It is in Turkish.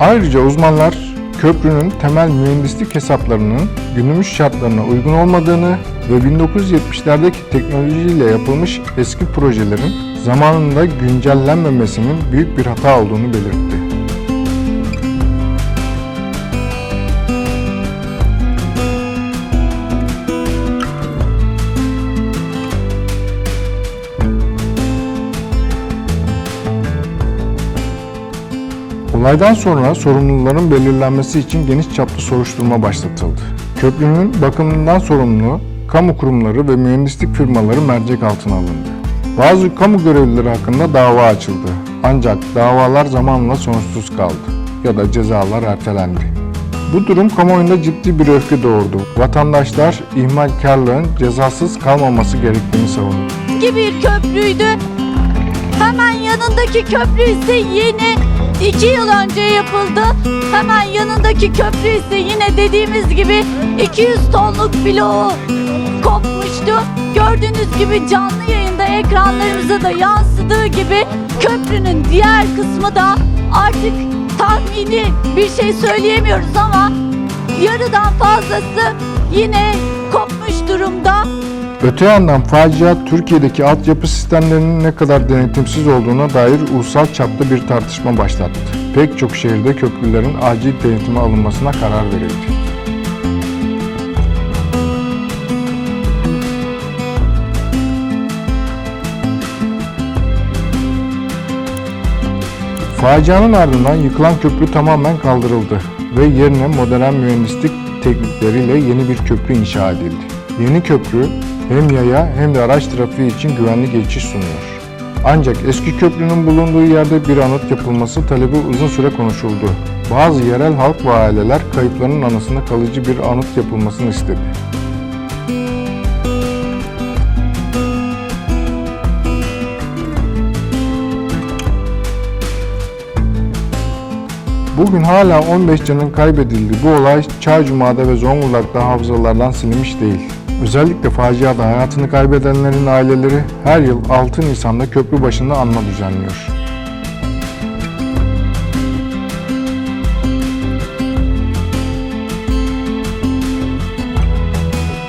Ayrıca uzmanlar köprünün temel mühendislik hesaplarının günümüz şartlarına uygun olmadığını ve 1970'lerdeki teknolojiyle yapılmış eski projelerin zamanında güncellenmemesinin büyük bir hata olduğunu belirtti. Olaydan sonra sorumluların belirlenmesi için geniş çaplı soruşturma başlatıldı. Köprünün bakımından sorumlu kamu kurumları ve mühendislik firmaları mercek altına alındı. Bazı kamu görevlileri hakkında dava açıldı. Ancak davalar zamanla sonuçsuz kaldı ya da cezalar ertelendi. Bu durum kamuoyunda ciddi bir öfke doğurdu. Vatandaşlar ihmalkarlığın cezasız kalmaması gerektiğini savundu. eski bir köprüydü. Hemen yanındaki köprü ise yeni. İki yıl önce yapıldı. Hemen yanındaki köprü ise yine dediğimiz gibi 200 tonluk bloğu kopmuştu. Gördüğünüz gibi canlı yayında ekranlarımıza da yansıdığı gibi köprünün diğer kısmı da artık tahmini bir şey söyleyemiyoruz ama yarıdan fazlası yine kopmuş durumda. Öte yandan facia Türkiye'deki altyapı sistemlerinin ne kadar denetimsiz olduğuna dair ulusal çapta bir tartışma başlattı. Pek çok şehirde köprülerin acil denetime alınmasına karar verildi. Facianın ardından yıkılan köprü tamamen kaldırıldı ve yerine modern mühendislik teknikleriyle yeni bir köprü inşa edildi. Yeni köprü hem yaya hem de araç trafiği için güvenli geçiş sunuyor. Ancak eski köprünün bulunduğu yerde bir anıt yapılması talebi uzun süre konuşuldu. Bazı yerel halk ve aileler kayıpların anısına kalıcı bir anıt yapılmasını istedi. Bugün hala 15 canın kaybedildiği bu olay Çaycuma'da ve Zonguldak'ta hafızalardan silinmiş değil. Özellikle faciada hayatını kaybedenlerin aileleri her yıl 6 Nisan'da köprü başında anma düzenliyor.